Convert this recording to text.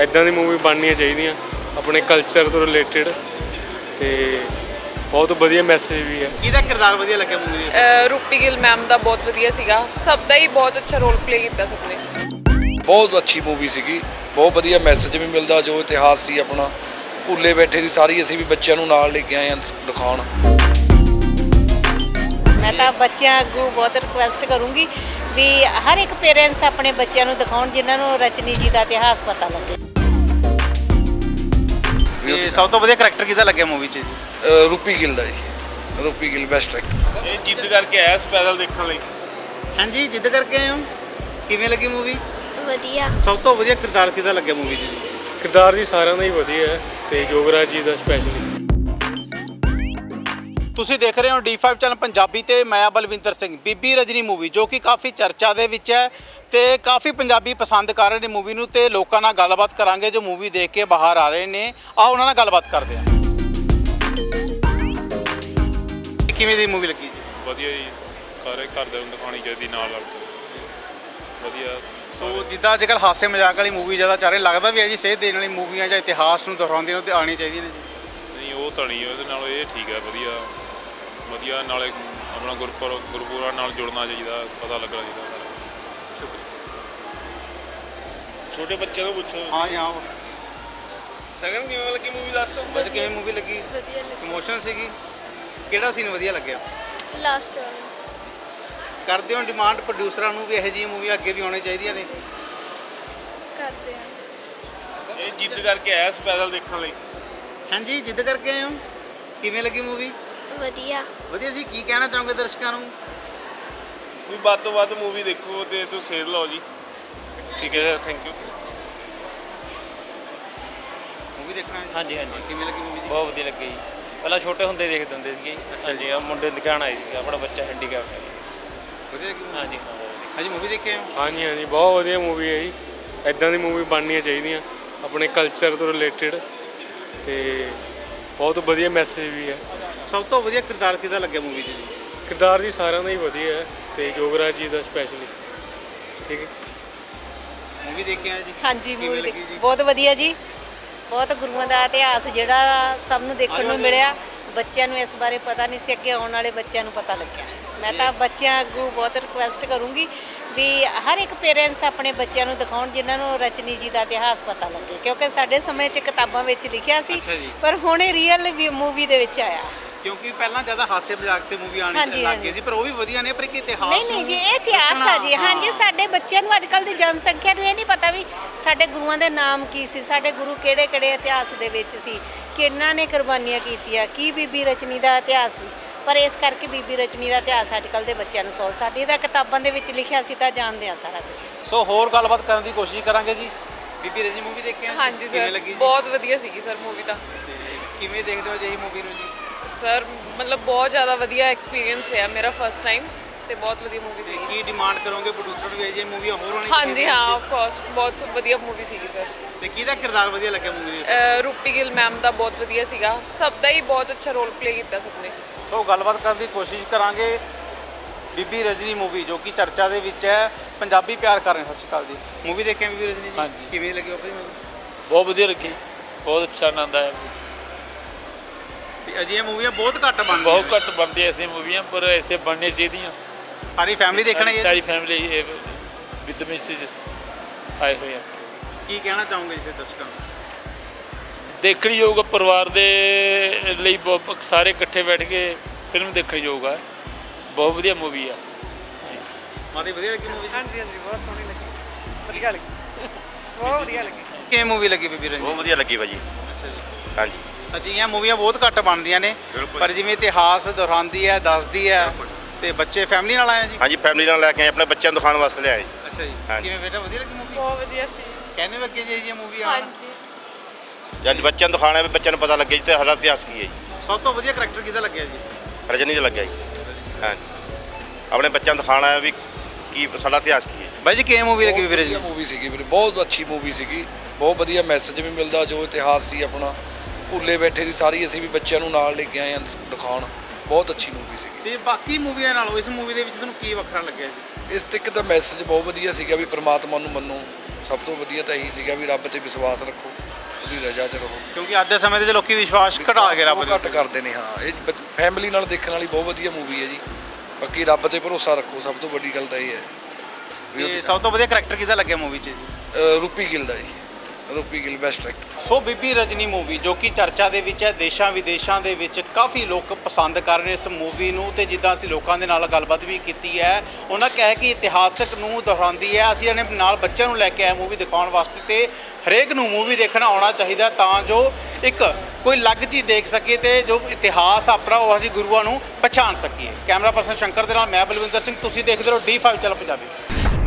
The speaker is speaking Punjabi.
ਐਦਾਂ ਦੀ ਮੂਵੀ ਬਣਨੀਆਂ ਚਾਹੀਦੀਆਂ ਆਪਣੇ ਕਲਚਰ ਤੋਂ ਰਿਲੇਟਡ ਤੇ ਬਹੁਤ ਵਧੀਆ ਮੈਸੇਜ ਵੀ ਹੈ। ਕਿਹਦਾ ਕਿਰਦਾਰ ਵਧੀਆ ਲੱਗਿਆ ਮੂਵੀ ਦੇ ਅਹ ਰੂਪੀ ਗਿੱਲ ਮੈਮ ਦਾ ਬਹੁਤ ਵਧੀਆ ਸੀਗਾ। ਸਭ ਦਾ ਹੀ ਬਹੁਤ ਅੱਛਾ ਰੋਲ ਪਲੇ ਕੀਤਾ ਸਭ ਨੇ। ਬਹੁਤ ਅੱਛੀ ਮੂਵੀ ਸੀਗੀ। ਬਹੁਤ ਵਧੀਆ ਮੈਸੇਜ ਵੀ ਮਿਲਦਾ ਜੋ ਇਤਿਹਾਸ ਸੀ ਆਪਣਾ। ਭੁੱਲੇ ਬੈਠੇ ਦੀ ਸਾਰੀ ਅਸੀਂ ਵੀ ਬੱਚਿਆਂ ਨੂੰ ਨਾਲ ਲੈ ਕੇ ਆਏ ਹਾਂ ਦਿਖਾਉਣ। ਮੈਂ ਤਾਂ ਬੱਚਿਆਂ ਅੱਗੋਂ ਬਹੁਤ ਰਿਕੁਐਸਟ ਕਰੂੰਗੀ ਵੀ ਹਰ ਇੱਕ ਪੇਰੈਂਟਸ ਆਪਣੇ ਬੱਚਿਆਂ ਨੂੰ ਦਿਖਾਉਣ ਜਿਨ੍ਹਾਂ ਨੂੰ ਰਚਨੀ ਜੀ ਦਾ ਇਤਿਹਾਸ ਪਤਾ ਲੱਗੇ। ਤੇ ਸਭ ਤੋਂ ਵਧੀਆ ਕਰੈਕਟਰ ਕਿਹਦਾ ਲੱਗਿਆ ਮੂਵੀ 'ਚ ਜੀ? ਅਹ ਰੂਪੀ ਗਿੱਲ ਦਾ ਜੀ। ਰੂਪੀ ਗਿੱਲ ਬੈਸਟ ਐਕਟਰ ਇਹ ਜਿੱਦ ਕਰਕੇ ਆਇਆ ਸਪੈਸ਼ਲ ਦੇਖਣ ਲਈ। ਹਾਂਜੀ ਜਿੱਦ ਕਰਕੇ ਆਏ ਹੋ? ਕਿਵੇਂ ਲੱਗੀ ਮੂਵੀ ਵਧੀਆ। ਸਭ ਤੋਂ ਵਧੀਆ ਕਿਰਦਾਰ ਕਿਹਦਾ ਲੱਗਿਆ ਮੂਵੀ 'ਚ ਜੀ? ਕਿਰਦਾਰ ਜੀ ਸਾਰਿਆਂ ਦਾ ਹੀ ਵਧੀਆ ਹੈ ਤੇ ਯੋਗਰਾਜ ਜੀ ਦਾ ਸਪੈਸ਼ਲੀ ਤੁਸੀਂ ਦੇਖ ਰਹੇ ਹੋ D5 ਚੈਨਲ ਪੰਜਾਬੀ ਤੇ ਮੈਂ ਬਲਵਿੰਦਰ ਸਿੰਘ। ਬੀਬੀ ਰਜਨੀ ਮੂਵੀ ਜੋ ਕਿ ਕਾਫੀ ਚਰਚਾ ਦੇ ਵਿੱਚ ਹੈ ਤੇ ਕਾਫੀ ਪੰਜਾਬੀ ਪਸੰਦ ਕਰ ਰਹੇ ਨੇ ਮੂਵੀ ਨੂੰ ਤੇ ਲੋਕਾਂ ਨਾਲ ਗੱਲਬਾਤ ਕਰਾਂਗੇ ਜੋ ਮੂਵੀ ਦੇਖ ਕੇ ਬਾਹਰ ਆ ਰਹੇ ਨੇ। ਆ ਉਹਨਾਂ ਨਾਲ ਗੱਲਬਾਤ ਕਰਦੇ ਹਾਂ। ਕਿਵੇਂ ਦੀ ਮੂਵੀ ਲੱਗੀ ਜੀ? ਵਧੀਆ ਜੀ। ਸਾਰੇ ਘਰਦਿਆਂ ਨੂੰ ਦਿਖਾਉਣੀ ਚਾਹੀਦੀ ਨਾਲ ਨਾਲ। ਵਧੀਆ। ਸੋ ਜਿੱਦਾਂ ਅੱਜ ਕੱਲ੍ਹ ਹਾਸੇ ਮਜ਼ਾਕ ਵਾਲੀ ਮੂਵੀ ਜ਼ਿਆਦਾ ਚੱਲ ਰਹੀ ਲੱਗਦਾ ਵੀ ਹੈ ਜੀ ਸੇਧ ਦੇਣ ਵਾਲੀ ਮੂਵੀਆਂ ਜਾਂ ਇਤਿਹਾਸ ਨੂੰ ਦੁਹਰਾਉਂਦੀਆਂ ਨੇ ਤੇ ਆਉਣੀਆਂ ਚਾਹੀਦੀਆਂ ਨੇ ਜੀ। ਨਹੀਂ ਉਹ ਤਾਂ ਨਹੀਂ ਉਹਦੇ ਨਾਲ ਇਹ ਠੀਕ ਹੈ ਵਧੀਆ। ਵਧੀਆ ਨਾਲੇ ਆਪਣਾ ਗੁਰਪੁਰ ਗੁਰਪੁਰਾਂ ਨਾਲ ਜੁੜਨਾ ਚਾਹੀਦਾ ਪਤਾ ਲੱਗਣਾ ਚਾਹੀਦਾ ਛੋਟੇ ਬੱਚਿਆਂ ਨੂੰ ਪੁੱਛੋ। ਹਾਂ ਜੀ ਹਾਂ। ਸਗਨ ਕਿਵੇਂ ਲੱਗੀ ਮੂਵੀ ਦੱਸ ਅੱਜ ਕਿਵੇਂ ਮੂਵੀ ਲੱਗੀ? ਵਧੀਆ ਲੱਗੀ। ਇਮੋਸ਼ਨਲ ਸੀਗੀ? ਕਿਹੜਾ ਸੀਨ ਵਧੀਆ ਲੱਗਿਆ? ਲਾਸਟ ਵਾਲਾ। ਕਰਦੇ ਹੋ ਡਿਮਾਂਡ ਪ੍ਰੋਡਿਊਸਰਾਂ ਨੂੰ ਵੀ ਇਹੋ ਜਿਹੀ ਮੂਵੀ ਅੱਗੇ ਵੀ ਆਉਣੀ ਚਾਹੀਦੀਆਂ ਨੇ? ਕਰਦੇ ਆ ਇਹ ਜਿੱਦ ਕਰਕੇ ਆਇਆ ਸਪੈਸ਼ਲ ਦੇਖਣ ਲਈ। ਹਾਂਜੀ ਜਿੱਦ ਕਰਕੇ ਆਏ ਹੋ? ਕਿਵੇਂ ਲੱਗੀ ਮੂਵੀ ਵਧੀਆ। ਵਧੀਆ ਸੀ ਕੀ ਕਹਿਣਾ ਚਾਹੋਗੇ ਦਰਸ਼ਕਾਂ ਨੂੰ? ਵੀ ਵੱਧ ਤੋਂ ਵੱਧ ਮੂਵੀ ਦੇਖੋ ਤੇ ਤੂੰ ਸੇਧ ਲਓ ਜੀ। ਠੀਕ ਹੈ ਸਰ ਥੈਂਕ ਯੂ ਮੂਵੀ ਦੇਖਣਾ ਹੈ ਹਾਂਜੀ ਹਾਂਜੀ। ਕਿਵੇਂ ਲੱਗੀ ਮੂਵੀ ਜੀ? ਬਹੁਤ ਵਧੀਆ ਲੱਗੀ ਜੀ। ਪਹਿਲਾਂ ਛੋਟੇ ਹੁੰਦੇ ਦੇਖਦੇ ਹੁੰਦੇ ਸੀਗੇ। ਹਾਂਜੀ ਆ ਮੁੰਡੇ ਨੂੰ ਦਿਖਾਉਣ ਆਏ ਸੀ ਆਪਣਾ ਬੱਚਾ ਹੈਂਡੀਕੈਪ ਹੈ। ਵਧੀਆ ਲੱਗੀ movie? ਹਾਂਜੀ ਹਾਂ। ਹਾਂਜੀ ਮੂਵੀ ਦੇਖੇ ਹੋ? ਹਾਂਜੀ ਹਾਂਜੀ ਬਹੁਤ ਵਧੀਆ ਮੂਵੀ ਹੈ ਜੀ। ਐਦਾਂ ਦੀ ਮੂਵੀ ਬਣਨੀਆਂ ਚਾਹੀਦੀਆਂ। ਆਪਣੇ ਕਲਚਰ ਤੋਂ ਰਿਲੇਟਡ ਤੇ ਬਹੁਤ ਵਧੀਆ ਮੈਸੇਜ ਵੀ ਹੈ। ਸਭ ਤੋਂ ਵਧੀਆ ਕਿਰਦਾਰ ਕਿਹਦਾ ਲੱਗਿਆ ਮੂਵੀ 'ਚ ਜੀ? ਕਿਰਦਾਰ ਜੀ ਸਾਰਿਆਂ ਦਾ ਹੀ ਵਧੀਆ ਹੈ ਤੇ ਯੋਗਰਾਜ ਜੀ ਦਾ ਸਪੈਸ਼ਲੀ ਠੀਕ ਹੈ? ਮੂਵੀ ਦੇਖੇ ਜੀ? ਹਾਂਜੀ ਕਿਵੇਂ ਮੂਵੀ ਲੱਗੀ ਜੀ? ਬਹੁਤ ਵਧੀਆ ਜੀ। ਬਹੁਤ ਗੁਰੂਆਂ ਦਾ ਇਤਿਹਾਸ ਜਿਹੜਾ ਸਭ ਨੂੰ ਦੇਖਣ ਨੂੰ ਮਿਲਿਆ। ਬੱਚਿਆਂ ਨੂੰ ਇਸ ਬਾਰੇ ਪਤਾ ਨਹੀਂ ਸੀ ਅੱਗੇ ਆਉਣ ਵਾਲੇ ਬੱਚਿਆਂ ਨੂੰ ਪਤਾ ਲੱਗਿਆ। ਮੈਂ ਤਾਂ ਬੱਚਿਆਂ ਅੱਗੋਂ ਬਹੁਤ ਰਿਕੁਐਸਟ ਕਰੂੰਗੀ ਵੀ ਹਰ ਇੱਕ ਪੇਰੈਂਟਸ ਆਪਣੇ ਬੱਚਿਆਂ ਨੂੰ ਦਿਖਾਉਣ ਜਿਨ੍ਹਾਂ ਨੂੰ ਰਚਨੀ ਜੀ ਦਾ ਇਤਿਹਾਸ ਪਤਾ ਲੱਗੇ। ਕਿਉਂਕਿ ਸਾਡੇ ਸਮੇਂ 'ਚ ਕਿਤਾਬਾਂ ਵਿੱਚ ਲਿਖਿਆ ਸੀ ਅੱਛਾ ਜੀ। ਪਰ ਹੁਣ ਇਹ ਰੀਅਲ ਮੂਵੀ ਦੇ ਵਿੱਚ ਆਇਆ। ਕਿਉਂਕਿ ਪਹਿਲਾਂ ਜ਼ਿਆਦਾ ਹਾਸੇ ਮਜ਼ਾਕ ਤੇ ਮੂਵੀ ਆਣੀ ਹਾਂਜੀ, ਲੱਗ ਗਈ ਹਾਂਜੀ। ਸੀ ਪਰ ਉਹ ਵੀ ਵਧੀਆ ਨੇ ਪਰ ਇੱਕ ਇਤਿਹਾਸ ਨਹੀਂ ਨਹੀਂ ਨੂੰ ਜੀ ਇਹ ਇਤਿਹਾਸ ਆ ਜੀ। ਦੱਸਣਾ, ਹਾਂਜੀ ਸਾਡੇ ਬੱਚਿਆਂ ਨੂੰ ਅੱਜਕੱਲ ਦੀ ਜਨਸੰਖਿਆ ਨੂੰ ਇਹ ਨਹੀਂ ਪਤਾ ਵੀ ਸਾਡੇ ਗੁਰੂਆਂ ਦੇ ਨਾਮ ਕੀ ਸੀ ਸਾਡੇ ਗੁਰੂ ਕਿਹੜੇ ਕਿਹੜੇ ਇਤਿਹਾਸ ਦੇ ਵਿੱਚ ਸੀ ਕਿਹਨਾਂ ਨੇ ਕੁਰਬਾਨੀਆਂ ਕੀਤੀਆਂ ਕੀ ਬੀਬੀ ਰਚਨੀ ਦਾ ਇਤਿਹਾਸ ਸੀ। ਪਰ ਇਸ ਕਰਕੇ ਬੀਬੀ ਰਚਨੀ ਦਾ ਇਤਿਹਾਸ ਅੱਜਕੱਲ ਦੇ ਬੱਚਿਆਂ ਨੂੰ ਸੌ ਸਾਡੀ ਤਾਂ ਕਿਤਾਬਾਂ ਦੇ ਵਿੱਚ ਲਿਖਿਆ ਸੀ ਤਾਂ ਜਾਣਦੇ ਆ ਸਾਰਾ ਕੁਝ ਸੋ ਹੋਰ ਗੱਲਬਾਤ ਕਰਨ ਦੀ ਕੋਸ਼ਿਸ਼ ਕਰਾਂਗੇ ਜੀ। ਬੀਬੀ ਰਜਨੀ ਮੂਵੀ ਦੇਖੇ ਆ ਜੀ? ਹਾਂਜੀ ਕਿਵੇਂ ਸਰ ਲੱਗੀ ਜੀ? ਬਹੁਤ ਵਧੀਆ ਸੀਗੀ ਸਰ ਮੂਵੀ ਤਾਂ। ਤੇ ਕਿਵੇਂ ਦੇਖਦੇ ਹੋ ਜੀ ਇਹ ਮੂਵੀ ਨੂੰ ਜੀ? ਸਰ ਮਤਲਬ ਬਹੁਤ ਜ਼ਿਆਦਾ ਵਧੀਆ ਐਕਸਪੀਰੀਅੰਸ ਰਿਹਾ ਮੇਰਾ ਫਰਸਟ ਟਾਈਮ ਤੇ ਬਹੁਤ ਵਧੀਆ ਮੂਵੀ ਸੀਗੀ। ਕੀ ਡਿਮਾਂਡ ਕਰੋਗੇ ਪ੍ਰੋਡਿਊਸਰ ਨੂੰ ਵੀ? ਇਹ ਜਿਹੀ ਮੂਵੀਆਂ ਹੋਰ ਹੋਣੀਆਂ ਹਾਂਜੀ ਹਾਂ। ਆਫ ਕੋਰਸ ਬਹੁਤ ਵਧੀਆ ਮੂਵੀ ਸੀਗੀ ਸਰ। ਤੇ ਕਿਹਦਾ ਕਿਰਦਾਰ ਵਧੀਆ ਲੱਗਿਆ ਮੂਵੀ ਦੇ ਰੂਪੀ ਗਿੱਲ ਮੈਮ ਦਾ ਬਹੁਤ ਵਧੀਆ ਸੀਗਾ। ਸਭ ਦਾ ਹੀ ਬਹੁਤ ਅੱਛਾ ਰੋਲ ਪਲੇ ਕੀਤਾ ਸਭ ਨੇ। ਸੋ ਗੱਲਬਾਤ ਕਰਨ ਦੀ ਕੋਸ਼ਿਸ਼ ਕਰਾਂਗੇ ਬੀਬੀ ਰਜਨੀ ਮੂਵੀ ਜੋ ਕਿ ਚਰਚਾ ਦੇ ਵਿੱਚ ਹੈ। ਪੰਜਾਬੀ ਪਿਆਰ ਕਰ ਰਹੇ ਸਤਿ ਸ਼੍ਰੀ ਅਕਾਲ ਜੀ। ਮੂਵੀ ਦੇਖਿਆ ਬੀਬੀ ਰਜਨੀ ਜੀ। ਕਿਵੇਂ ਲੱਗੀ ਆਪਣੀ ਮੂਵੀ ਬਹੁਤ ਵਧੀਆ ਲੱਗੀ। ਬਹੁਤ ਅੱਛਾ ਆਨੰਦ ਆਇਆ ਤੇ ਅਜਿਹੀਆਂ ਮੂਵੀਆਂ ਬਹੁਤ ਘੱਟ ਬਣਦੀਆਂ ਬਹੁਤ ਘੱਟ ਬਣਦੀ ਐਸੀ ਮੂਵੀਆਂ ਪਰ ਐਸੇ ਬਣਨੇ ਚਾਹੀਦੀਆਂ। ਸਾਰੀ ਫੈਮਿਲੀ ਦੇਖਣਾ ਇਹ? ਸਾਰੀ ਫੈਮਿਲੀ ਵਿਦ ਮਿਸਿਸ ਆਏ ਹੋਏ ਆ। ਕੀ ਕਹਿਣਾ ਚਾਹੋਗੇ ਜੀ ਫਿਰ ਦਰਸ਼ਕਾਂ ਨੂੰ? ਦੇਖਣ ਯੋਗ ਪਰਿਵਾਰ ਦੇ ਲਈ ਬਹੁਤ- ਸਾਰੇ ਇਕੱਠੇ ਬੈਠ ਕੇ ਫਿਲਮ ਦੇਖਣ ਯੋਗ ਆ। ਬਹੁਤ ਵਧੀਆ ਮੂਵੀ ਆ। ਮਾਦੀ ਵਧੀਆ ਲੱਗੀ ਮੂਵੀ ਹਾਂਜੀ ਹਾਂਜੀ ਬਹੁਤ ਸੋਹਣੀ ਲੱਗੀ। ਵਧੀਆ ਲੱਗੀ। ਬਹੁਤ ਵਧੀਆ ਲੱਗੀ। ਕਿਵੇਂ ਮੂਵੀ ਲੱਗੀ ਬੀਬੀ ਰਜਨੀ ਬਹੁਤ ਵਧੀਆ ਲੱਗੀ ਭਾਜੀ। ਅੱਛਾ ਜੀ। ਹਾਂਜੀ। ਅਜਿਹੀਆਂ ਮੂਵੀਆਂ ਬਹੁਤ ਘੱਟ ਬਣਦੀਆਂ ਨੇ ਬਿਲਕੁਲ। ਪਰ ਜਿਵੇਂ ਇਤਿਹਾਸ ਦੁਹਰਾਉਂਦੀ ਹੈ ਦੱਸਦੀ ਹੈ ਤੇ ਬੱਚੇ ਫੈਮਿਲੀ ਨਾਲ ਆਏ ਆ ਜੀ? ਹਾਂਜੀ ਫੈਮਿਲੀ ਨਾਲ ਲੈ ਕੇ ਆਏ ਆਪਣੇ ਬੱਚਿਆਂ ਨੂੰ ਦਿਖਾਉਣ ਵਾਸਤੇ ਲਿਆਏ। ਜੀ ਅੱਛਾ ਜੀ। ਹਾਂਜੀ। ਕਿਵੇਂ ਬੇਟਾ ਵਧੀਆ ਲੱਗੀ ਮੂਵੀ ਬਹੁਤ ਵਧੀਆ ਸੀ। ਕਹਿੰਦੇ ਅੱਗੇ ਜੀ ਇਹ ਮੂਵੀ ਆ ਹਾਂਜੀ। ਜਦ ਬੱਚਿਆਂ ਨੂੰ ਦਿਖਾਣਾ ਵੀ ਬੱਚਿਆਂ ਨੂੰ ਪਤਾ ਲੱਗੇ ਜੀ ਤੇ ਸਾਡਾ ਇਤਿਹਾਸ ਕੀ ਹੈ ਜੀ। ਸਭ ਤੋਂ ਵਧੀਆ ਕਰੈਕਟਰ ਕਿਹਦਾ ਲੱਗਿਆ ਜੀ? ਰਜਨੀ ਦਾ ਲੱਗਿਆ ਜੀ। ਹਾਂਜੀ। ਆਪਣੇ ਬੱਚਿਆਂ ਨੂੰ ਦਿਖਾਣਾ ਹੈ ਵੀ ਕੀ ਸਾਡਾ ਇਤਿਹਾਸ ਕੀ ਹੈ ਬਾਈ ਜੀ ਕਿਵੇਂ ਮੂਵੀ ਲੱਗੀ ਵਧੀਆ ਰਜਨੀ ਮੂਵੀ ਸੀਗੀ ਵੀਰੇ ਬਹੁਤ ਅੱਛੀ ਮੂਵੀ ਸੀਗੀ। ਬਹੁਤ ਵਧੀਆ ਮੈਸੇਜ ਵੀ ਮਿਲਦਾ ਜੋ ਇਤਿਹਾਸ ਸੀ ਆਪਣਾ। ਭੁੱਲੇ ਬੈਠੇ ਦੀ ਸਾਰੀ ਅਸੀਂ ਵੀ ਬੱਚਿਆਂ ਨੂੰ ਨਾਲ ਲੈ ਕੇ ਆਏ ਹਾਂ ਦਿਖਾਉਣ। ਬਹੁਤ ਅੱਛੀ ਮੂਵੀ ਸੀਗੀ। ਤੇ ਬਾਕੀ ਮੂਵੀਆਂ ਨਾਲੋਂ ਇਸ ਮੂਵੀ ਦੇ ਵਿੱਚ ਤੁਹਾਨੂੰ ਕੀ ਵੱਖਰਾ ਲੱਗਿਆ ਜੀ? ਇਸ ਤੇ ਇੱਕ ਤਾਂ ਮੈਸੇਜ ਬਹੁਤ ਵਧੀਆ ਸੀਗਾ ਵੀ ਪ੍ਰਮਾਤਮਾ ਨੂੰ ਮੰਨੋ। ਸਭ ਤੋਂ ਵਧੀਆ ਤਾਂ ਇਹੀ ਸੀਗਾ ਵੀ ਰੱਬ ਤੇ ਵਿਸ਼ਵਾਸ ਰੱਖੋ ਉਹਦੀ ਰਜ਼ਾ 'ਚ ਰਹੋ। ਕਿਉਂਕਿ ਅੱਜ ਦੇ ਸਮੇਂ ਦੇ ਵਿੱਚ ਲੋਕੀ ਵਿਸ਼ਵਾਸ ਘਟਾ ਕੇ ਰੱਬ ਦੇ ਘੱਟ ਕਰਦੇ ਨੇ ਹਾਂ। ਇਹ ਫੈਮਿਲੀ ਨਾਲ ਦੇਖਣ ਵਾਲੀ ਬਹੁਤ ਵਧੀਆ ਮੂਵੀ ਹੈ ਜੀ। ਬਾਕੀ ਰੱਬ ਤੇ ਭਰੋਸਾ ਰੱਖੋ ਸਭ ਤੋਂ ਵੱਡੀ ਗੱਲ ਤਾਂ ਇਹ ਹੈ। ਤੇ ਸਭ ਤੋਂ ਵਧੀਆ ਕਰੈਕਟਰ ਕਿਹਦਾ ਲੱਗਿਆ ਮੂਵੀ 'ਚ? ਜੀ ਰੂਪੀ ਗਿੱਲ ਦਾ ਜੀ। Rupi Gill best actor. So Bibi Rajni movie, ਜੋ ਕਿ ਚਰਚਾ ਦੇ ਵਿੱਚ ਹੈ, ਦੇਸ਼ਾਂ ਵਿਦੇਸ਼ਾਂ ਦੇ ਵਿੱਚ ਕਾਫੀ ਲੋਕ ਪਸੰਦ ਕਰ ਰਹੇ ਇਸ ਮੂਵੀ ਨੂੰ ਤੇ ਜਿੱਦਾਂ ਅਸੀਂ ਲੋਕਾਂ ਦੇ ਨਾਲ ਗੱਲਬਾਤ ਵੀ ਕੀਤੀ ਹੈ, ਉਹਨਾਂ ਕਿਹਾ ਕਿ ਇਤਿਹਾਸਕ ਨੂੰ ਦੁਹਰਾਉਂਦੀ ਹੈ। ਅਸੀਂ ਆਪਣੇ ਨਾਲ ਬੱਚਿਆਂ ਨੂੰ ਲੈ ਕੇ ਆਏ ਮੂਵੀ ਦਿਖਾਉਣ ਵਾਸਤੇ ਤੇ ਹਰੇਕ ਨੂੰ ਮੂਵੀ ਦੇਖਣਾ ਆਉਣਾ ਚਾਹੀਦਾ ਤਾਂ ਜੋ ਇੱਕ ਕੋਈ ਅਲੱਗ ਚੀਜ਼ ਦੇਖ ਸਕੀਏ ਤੇ ਜੋ ਇਤਿਹਾਸ ਆਪਣਾ ਉਹ ਅਸੀਂ ਗੁਰੂਆਂ ਨੂੰ ਪਛਾਣ ਸਕੀਏ। ਕੈਮਰਾ ਪਰਸਨ ਸ਼ੰਕਰ ਦੇ ਨਾਲ, ਮੈਂ ਬਲਵਿੰਦਰ ਸਿੰਘ, ਤੁਸੀਂ ਦੇਖਦੇ ਰਹੋ D5 ਚੈਨਲ ਪੰਜਾਬੀ।